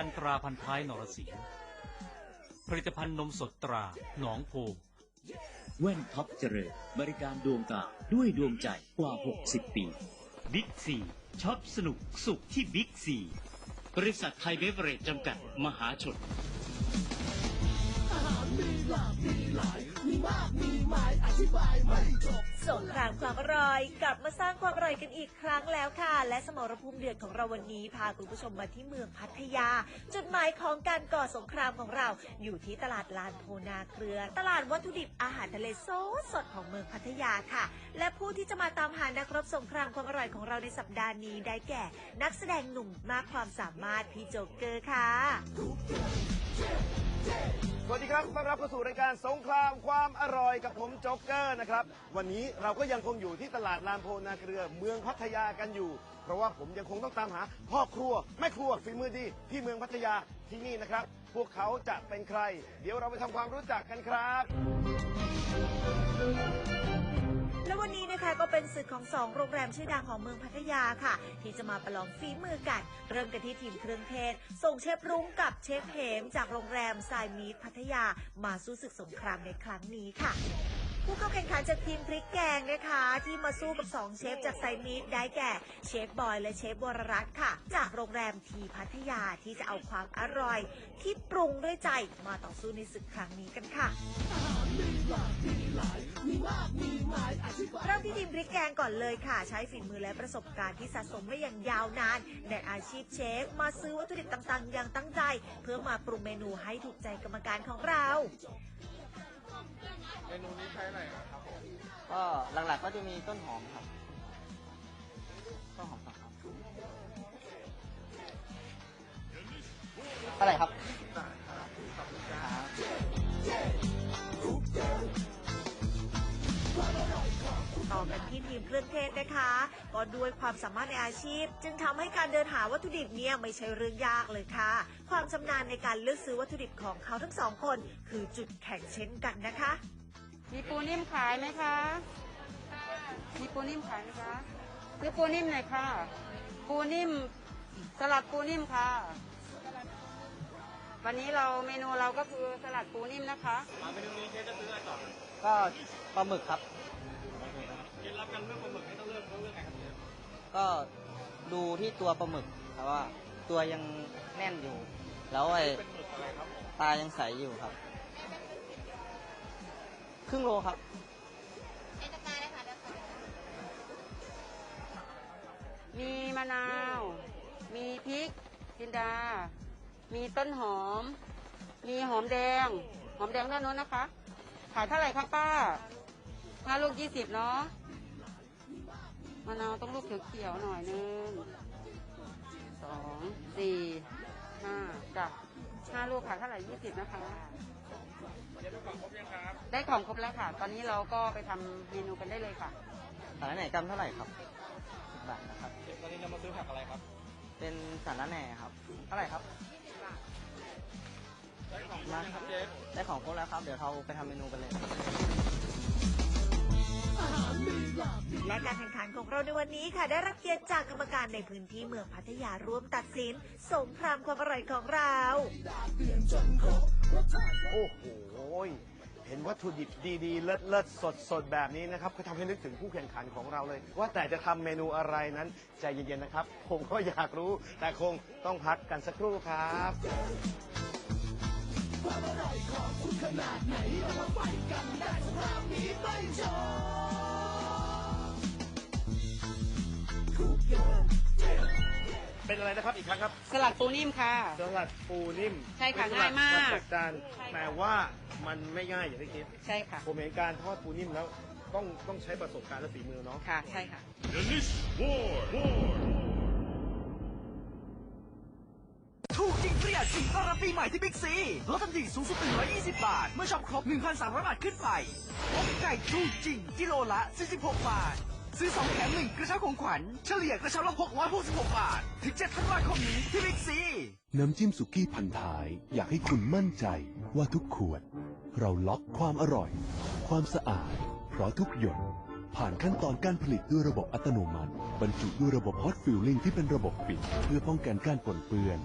ภัณฑ์ตราพันท้ายนรสิงห์ผลิตภัณฑ์นมสดตราหนองโพแว่นท็อปเจริญบริการดวงตาด้วยดวงใจกว่า 60 ปีบิ๊กซีช็อปสนุกสุขที่บิ๊กซีบริษัทไทยเบเวอเรจจำกัดมหาชน สงครามความอร่อยกลับมาสร้างความอร่อยกันอีกครั้งแล้วค่ะ และสมรภูมิเดือดของเราวันนี้พาคุณผู้ชมมาที่เมืองพัทยา จุดหมายของการก่อสงครามของเรา อยู่ที่ตลาดลานโพนาเครือ ตลาดวัตถุดิบอาหารทะเลสดสดของเมืองพัทยาค่ะ และผู้ที่จะมาตามหานักรบสงครามความอร่อยของเราในสัปดาห์นี้ได้แก่ นักแสดงหนุ่มมากความสามารถพี่โจ๊กเกอร์ค่ะ สวัสดีครับต้อนรับเข้าสู่รายการสงครามความอร่อยกับผมโจ๊กเกอร์นะครับ วันนี้เราก็ยังคงอยู่ที่ตลาดลานโพนาเกลือเมืองพัทยากันอยู่ เพราะว่าผมยังคงต้องตามหาพ่อครัวแม่ครัวฝีมือดีที่เมืองพัทยาที่นี่นะครับ พวกเขาจะเป็นใคร เดี๋ยวเราไปทำความรู้จักกันครับ วันนี้นะคะก็เป็นศึกของสองโรงแรมชื่อดังของเมืองพัทยาค่ะ ที่จะมาประลองฝีมือกัน เริ่มกันที่ทีมเครื่องเทศ ส่งเชฟรุ้งกับเชฟเหม จากโรงแรมทรายมีดพัทยามาสู้ศึกสงครามในครั้งนี้ค่ะผู้เข้าแข่งขันจากทีมพริกแกงนะคะ ที่มาสู้กับสองเชฟจากไซมีดได้แก่ เชฟบอยและเชฟวรรัตน์ค่ะ จากโรงแรมทีพัทยาที่จะเอาความอร่อย ที่ปรุงด้วยใจมาต่อสู้ในศึกครั้งนี้กันค่ะ พริกแกงก่อนเลยค่ะ ใช้ฝีมือและประสบการณ์ที่สะสมมาอย่างยาวนาน ในอาชีพเชฟมาซื้อวัตถุดิบต่างๆ อย่างตั้งใจ เพื่อมาปรุงเมนูให้ถูกใจกรรมการของเราเมนูนี้ใช้อะไรครับก็หลักๆก็จะมีต้นหอมครับต้นหอมสับครับเท่าไหร่ครับ กันที่ทีมเครื่องเทศนะคะ ก็ด้วยความสามารถในอาชีพ จึงทำให้การเดินหาวัตถุดิบเนี่ยไม่ใช่เรื่องยากเลยค่ะ ความชำนาญในการเลือกซื้อวัตถุดิบของเขาทั้งสองคน คือจุดแข็งเช่นกันนะคะ มีปูนิ่มขายไหมคะ มีปูนิ่มขายไหมคะซื้อปูนิ่มหน่อยค่ะ ปูนิ่มสลัดปูนิ่มค่ะ วันนี้เราเมนูเราก็คือสลัดปูนิ่มนะคะก็ปลาหมึกครับ เคล็ดลับการเลือกปลาหมึกให้ต้องเลือกเลือกไงครับก็ดูที่ตัวปลาหมึกครับว่า ตัวยังแน่นอยู่ แล้วไอ้ตายังใสอยู่ครับ ครึ่งโลครับมีมะนาว มีพริกจินดา มีต้นหอม มีหอมแดง หอมแดงด้านโน้นนะคะ ขายเท่าไหร่คะป้าห้าลูกยี่สิบเนาะมะนาวต้องลูกเขียวๆหน่อยนึงสองสี่ห้าจ้ะห้าลูกขายเท่าไหร่ยี่สิบนะคะ ได้ของครบแล้วค่ะ ตอนนี้เราก็ไปทำเมนูกันได้เลยค่ะ สารแหน่กรัมเท่าไหร่ครับสิบบาทนะครับ ตอนนี้เรามาซื้อผักอะไรครับ เป็นสารแหน่ครับเท่าไหร่ครับมาครับได้ของครบแล้วครับ เดี๋ยวเราไปทำเมนูกันเลย และการแข่งขันของเราในวันนี้ค่ะ ได้รับเกียรติจากกรรมการในพื้นที่เมืองพัทยาร่วมตัดสิน สงครามความอร่อยของเรา โอ้โห เห็นวัตถุดิบดีๆ เลิศเลิศสดสดๆ แบบนี้นะครับก็ทำให้นึกถึงผู้แข่งขันของเราเลย ว่าแต่จะทำเมนูอะไรนั้น ใจเย็นๆ นะครับ ผมก็อยากรู้ แต่คงต้องพักกันสักครู่ครับเป็น อะไรนะครับอีกครั้งครับสลัดปูนิ่มค่ะ สลัดปูนิ่มใช่ค่ะเป็นสลัดง่ายมากจัดจานแต่ว่ามันไม่ง่ายอย่างที่คิด ใช่ค่ะ ผมเห็นการทอดปูนิ่มแล้ว ต้องต้องใช้ประสบการณ์และฝีมือเนาะค่ะ ใช่ค่ะถูกจริงเปรี้ยสิ่งต้อนรับปีใหม่ที่บิ๊กซีลดทันทีสูงสุด120 บาท เมื่อช็อปครบ 1,300 บาทขึ้นไปอกไก่ถูกจริงกิโลละ 46 บาท ซื้อ 2 แถม1กระเช้าของขวัญ เฉลี่ยกระเช้าละ666 บาท ถึง7ธันวาคมนี้ที่บิ๊กซี น้ำจิ้มสุกี้พันท้าย อยากให้คุณมั่นใจว่าทุกขวด เราล็อกความอร่อย ความสะอาด เพราะทุกหยด ผ่านขั้นตอนการผลิตด้วยระบบอัตโนมัติ บรรจุด้วยระบบฮอตฟิลลิ่งที่เป็นระบบปิด เพื่อป้องกันการปนเปื้อน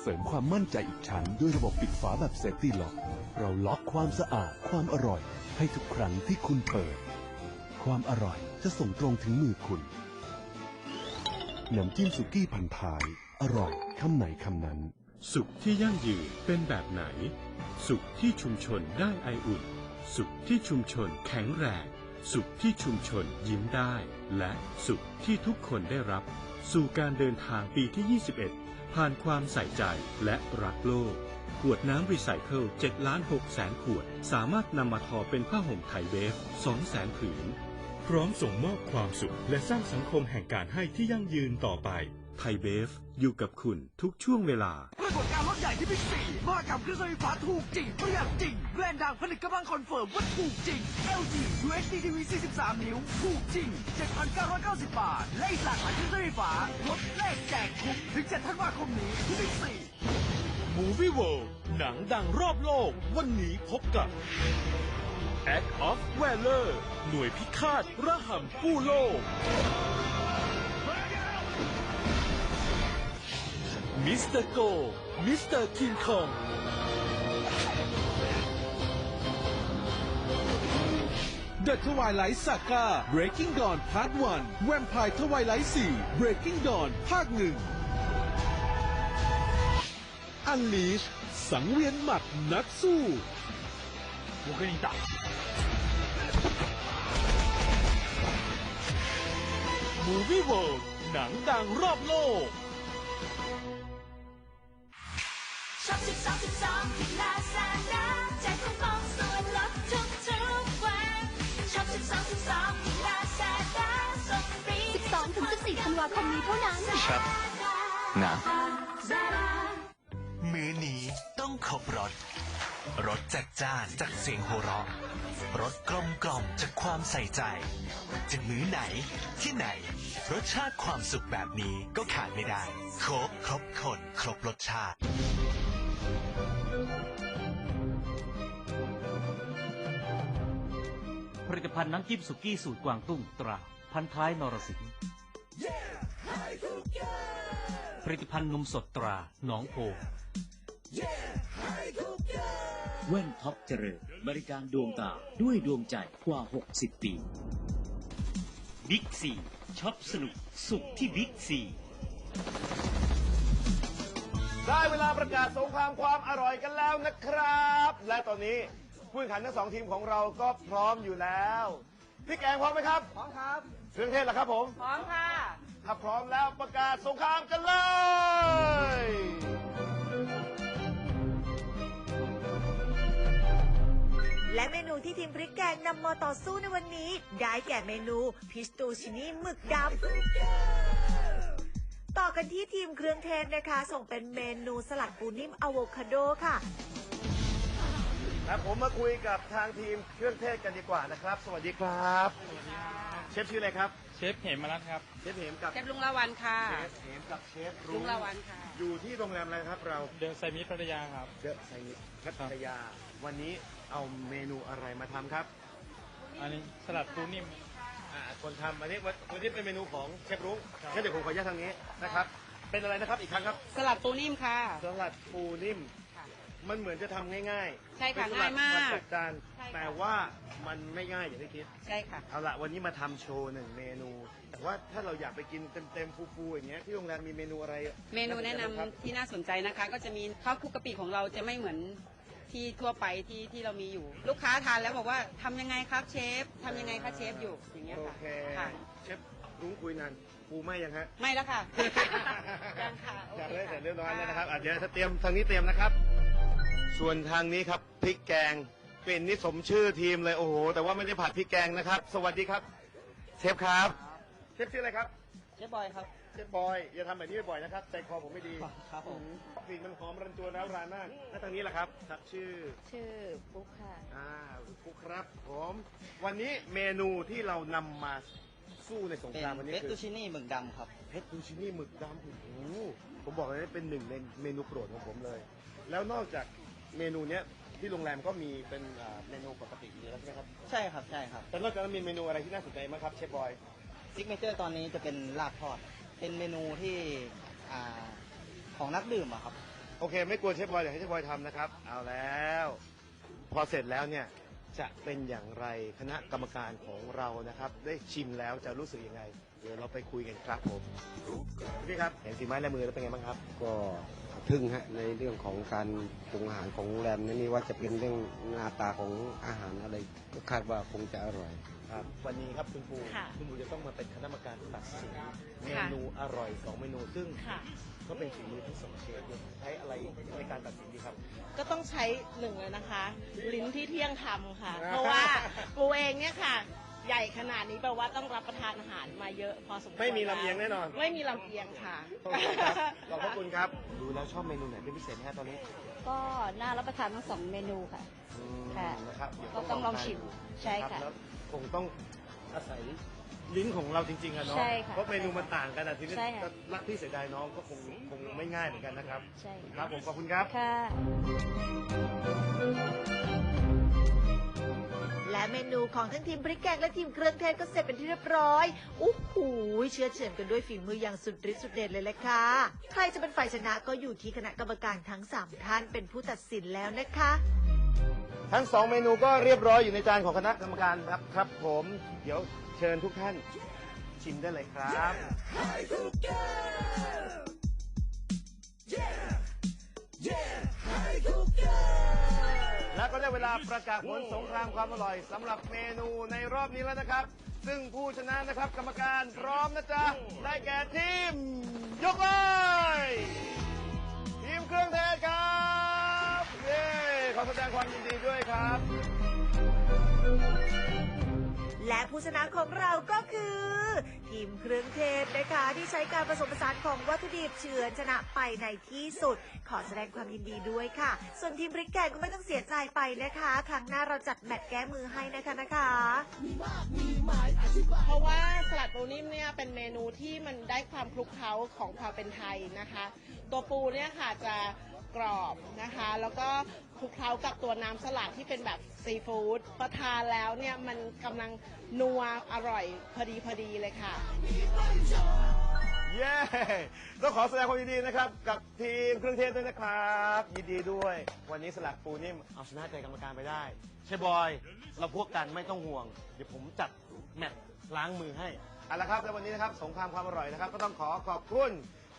เสริมความมั่นใจอีกชั้นด้วยระบบปิดฝาแบบเซฟตี้ล็อก เราล็อกความสะอาดความอร่อย ให้ทุกครั้งที่คุณเปิด ความอร่อย จะส่งตรงถึงมือคุณน้ำจิ้มสุกี้พันท้าย อร่อยคำไหนคำนั้น สุขที่ยั่งยืนเป็นแบบไหน สุขที่ชุมชนได้ไออุ่น สุขที่ชุมชนแข็งแรง สุขที่ชุมชนยิ้มได้ และสุขที่ทุกคนได้รับ สู่การเดินทางปีที่ 21 ผ่านความใส่ใจและรักโลก ขวดน้ำรีไซเคิล7ล้าน6แสนขวด สามารถนำมาทอเป็นผ้าห่มไทยเบฟ2แสนผืน พร้อมส่งมอบความสุข และสร้างสังคมแห่งการให้ที่ยั่งยืนต่อไป ไทยเบฟ อยู่กับคุณทุกช่วงเวลา ปรากฏการณ์รถใหญ่ที่บิ๊กซีมหกรรมเครื่องใช้ไฟฟ้าถูกจริงประหยัดจริงแบรนด์ดังผลิตกำลังคอนเฟิร์มว่าถูกจริง LG UHD TV 43 นิ้ว ถูกจริง 7,990 บาท และอีกหลากหลายเครื่องใช้ไฟฟ้าลดแลกแจกคุ้มถึง7ธันวาคมนี้ที่บิ๊กซี Movie World หนังดังรอบโลก วันนี้พบกับ Act of Valor หน่วยพิฆาตระห่ำกู้โลก มิสเตอร์โก มิสเตอร์คิงคอง The Twilight Saga Breaking Dawn Part 1 Vampire Twilight 4 Breaking Dawn ภาคหนึ่ง Unleash สังเวียนหมัดนักสู้ 我跟你打。 Movie World หนังดังรอบโลก ช็อป12 12ที่ลาซาด้าแจกคูปองส่วนลดทุกทุกวันช็อป12 12ที่ลาซาด้าส่งฟรี12ถึง14ธันวาคมนี้เท่านั้น ครับนะ มื้อนี้ต้องครบรส รสจัดจ้านจากเสียงโหเราะรสกลมกล่อมจากความใส่ใจจะมื้อไหน ที่ไหน รสชาติความสุขแบบนี้ก็ขาดไม่ได้โครบครบคนครบรสชาติ ผลิตภัณฑ์น้ำจิ้มสุกี้สูตรกวางตุ้งตรา พันท้ายนรสิงห์ผลิตภัณฑ์นมสดตรา หนองโพ แว่นท็อปเจริญบริการดวงตาด้วยดวงใจกว่า 60 ปีบิ๊กซีช็อปสนุกสุขที่บิ๊กซีได้เวลาประกาศสงครามความอร่อยกันแล้วนะครับ และตอนนี้ผู้แข่งขันทั้งสองทีมของเราก็พร้อมอยู่แล้วพี่แกงพร้อมไหมครับพร้อมครับเครื่องเทศล่ะครับผม พร้อมค่ะ ถ้าพร้อมแล้วประกาศสงครามกันเลย และเมนูที่ทีมพริกแกงนำมาต่อสู้ในวันนี้ ได้แก่เมนูพิสตูชินีหมึกดำต่อกันที่ทีมเครื่องเทศนะคะ ส่งเป็นเมนูสลัดปูนิ่มอะโวคาโดค่ะ ครับผมมาคุยกับทางทีมเครื่องเทศกันดีกว่านะครับ สวัสดีครับ เชฟชื่ออะไรครับ เชฟเหมมารัตครับ เชฟเหมกับเชฟลุงละวันค่ะเชฟเหมกับเชฟลุงละวันค่ะ อยู่ที่โรงแรมอะไรครับเรา เดอะไซมิสพัทยาครับ เดอะไซนิพัทยา วันนี้ เอาเมนูอะไรมาทำครับอันนี้สลัดปูนิ่ม อ่าคนทำอันนี้วันวันนี้เป็นเมนูของเชฟรุ้งงั้นเดี๋ยวผมขออนุญาตทางนี้นะครับ เป็นอะไรนะครับอีกครั้งครับสลัดปูนิ่มค่ะ สลัดปูนิ่มค่ะมันเหมือนจะทำง่ายๆใช่ค่ะเป็นสลัดง่ายมากผัดจัดจานใช่ค่ะ แต่ว่ามันไม่ง่ายอย่างที่คิด ใช่ค่ะ เอาละวันนี้มาทำโชว์หนึ่งเมนู แต่ว่าถ้าเราอยากไปกินเต็มๆฟูๆอย่างเงี้ยที่โรงแรมมีเมนูอะไรเมนูแนะนำครับที่น่าสนใจนะคะ ก็จะมีข้าวคลุกกะปิของเราจะไม่เหมือน ที่ทั่วไปที่ที่เรามีอยู่ ลูกค้าทานแล้วบอกว่าทำยังไงครับเชฟทำยังไงคะเชฟอยู่อย่างเงี้ยโอค่ะเคค่ะ เชฟรุ้งคุยนานปูไหม่ยังฮะไม่แล้วค่ะยังค่ะโอจัดเคเลยค่ะเสร็จเรียบร้อยแล้วนะครับอะเดี๋ยวถ้าเตรียมทางนี้เตรียมนะครับ ส่วนทางนี้ครับพริกแกงกลิ่นนี่สมชื่อทีมเลยโอ้โหแต่ว่าไม่ได้ผัดพริกแกงนะครับ สวัสดีครับ เชฟครับ เชฟชื่ออะไรครับ เชฟบอยครับ เชฟบอย อย่าทำแบบนี้บ่อยๆนะครับใจคอผมไม่ดีครับผม กลิ่นมันหอมรันจวนแล้วรานมากแล้วทางนี้ล่ะครับครับชื่อ ชื่อปุ๊กค่ะ อ่าคุกครับผมวันนี้เมนูที่เรานำมาสู้ในสงเป็คนรามวันนี้เฟสคืตูอชินี่หมึกดำครับ เพชรตูชินี่หมึกดำโอ้โหผมบอกเลยว่าเป็นหนึ่งในเมนูโปรดของผมเลย แล้วนอกจากเมนูเนี้ยที่โรงแรมก็มีเป็นอ่าเมนูปกติอยู่แล้วใช่ไหมครับใช่ครับใช่ครับแต่นอกจากนั้นมีเมนูอะไรที่น่าสนใจไหมครับเชฟบอยซิกเนเจอร์ตอนนี้จะเป็นลาบทอด เป็นเมนูที่อ่าของนักดื่มอะครับ โอเค ไม่กลัวเชฟบอยเดี๋ยวให้เชฟบอยทำนะครับ เอาแล้ว พอเสร็จแล้วเนี่ยจะเป็นอย่างไรคณะกรรมการของเรานะครับ ได้ชิมแล้วจะรู้สึกยังไง เดี๋ยวเราไปคุยกันครับผมพี่ครับเห็นฝีไม้ลายมือแล้วเป็นไงบ้างครับ ก็ทึ่งฮะในเรื่องของการปรุงอาหารของโรงแรมนั่นนี่ว่าจะเป็นเรื่องหน้าตาของอาหารอะไร ก็คาดว่าคงจะอร่อย ครับวันนี้ครับคุณปูค่ะคุณปูจะต้องมาเป็นคณะกรรมการตัดสินเมค่ะนูอร่อยสองเมนูซึ่งค่ะ ก็เป็นฝีมือทั้งสองเชฟเลยใช้อะไรในการตัดสินดีครับ ก็ต้องใช้หนึ่งเลยนะคะ ลิ้นที่เที่ยงทำค่ะอ่าเพราะว่าปูเองเนี่ยค่ะ ใหญ่ขนาดนี้แปลว่าต้องรับประทานอาหารมาเยอะพอสมควรไม่มีลำเอียงแน่นอน ไม่มีลำเอียงค่ะขอบพระคุณครับดูแล้วชอบเมนูไหนเป็นพิเศษไหมฮะตอนนี้ก็น่ารับประทานทั้งสองเมนูค่ะ อืมค่ะนะครับเดี๋ยวก็ต้องลองชิมใช่รับค่ะ แล้ว คงต้องอาศัยลิ้นของเราจริงๆอะเนาะใช่ค่ะเพราะเมนูมันต่างกันอะทีนี้ใช่ค่ะจะรักที่เสียดายน้องก็คงคงไม่ง่ายเหมือนกันนะครับ ใช่ครับผมขอบคุณครับ ค่ะ และเมนูของทั้งทีมพริกแกงและทีมเครื่องเทศก็เสร็จเป็นที่เรียบร้อยอู้หูเชื้อเฉือนกันด้วยฝีมืออย่างสุดฤทธิ์สุดเด็ดเลยแหละค่ะ ใครจะเป็นฝ่ายชนะก็อยู่ที่คณะกรรมการทั้ง 3 ท่านเป็นผู้ตัดสินแล้วนะคะ ทั้งสองเมนูก็เรียบร้อยอยู่ในจานของคณะกรรมการครับครับผม เดี๋ยวเชิญทุกท่านชิมได้เลยครับ และก็ได้เวลาประกาศผลสงครามความอร่อยสำหรับเมนูในรอบนี้แล้วนะครับ ซึ่งผู้ชนะนะครับกรรมการพร้อมนะจ๊ะ ได้แก่ทีม ยกเลย ทีมเครื่องเทศครับ เย้ ขอแสดงความยินดีด้วยครับ และผู้ชนะของเราก็คือ ทีมเครื่องเทศนะคะที่ใช้การผสมผสานของวัตถุดิบเฉือนชนะไปในที่สุด ขอแสดงความยินดีด้วยค่ะ ส่วนทีมพริกแกงก็ไม่ต้องเสียใจไปนะคะครั้งหน้าเราจัดแมตช์แก้มือให้นะคะนะคะเพราะว่าสลัดปูนิ่มเนี่ยเป็นเมนูที่มันได้ความคลุกเคล้าของความเป็นไทยนะคะ ตัวปูเนี่ยค่ะจะ กรอบนะคะ แล้วก็คลุกเคล้ากับตัวน้ำสลัดที่เป็นแบบซีฟู้ดพอทานแล้วเนี่ยมันกำลังนัวอร่อยพอดีพอดีเลยค่ะ เย้ต้องขอแสดงความยินดีนะครับ กับทีมเครื่องเทศด้วยนะครับ ยินดีด้วย วันนี้สลักปูนิ่มเอาชนะใจกรรมการไปได้ใช่บอย เราพวกกันไม่ต้องห่วง เดี๋ยวผมจัดแมตช์ล้างมือให้ เอาละครับแล้ววันนี้นะครับสงครามความอร่อยนะครับ ก็ต้องขอขอบคุณ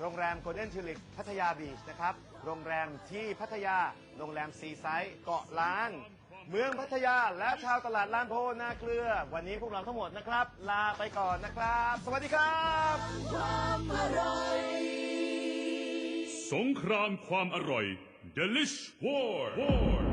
โรงแรมโกลเด้นทิลิกพัทยาบีชนะครับ โรงแรมที่พัทยา โรงแรมซีไซด์เกาะล้าน เมืองพัทยาและชาวตลาดล้านโพนาเกลือ วันนี้พวกเราทั้งหมดนะครับ ลาไปก่อนนะครับ สวัสดีครับสงครามความอร่อย Delish War War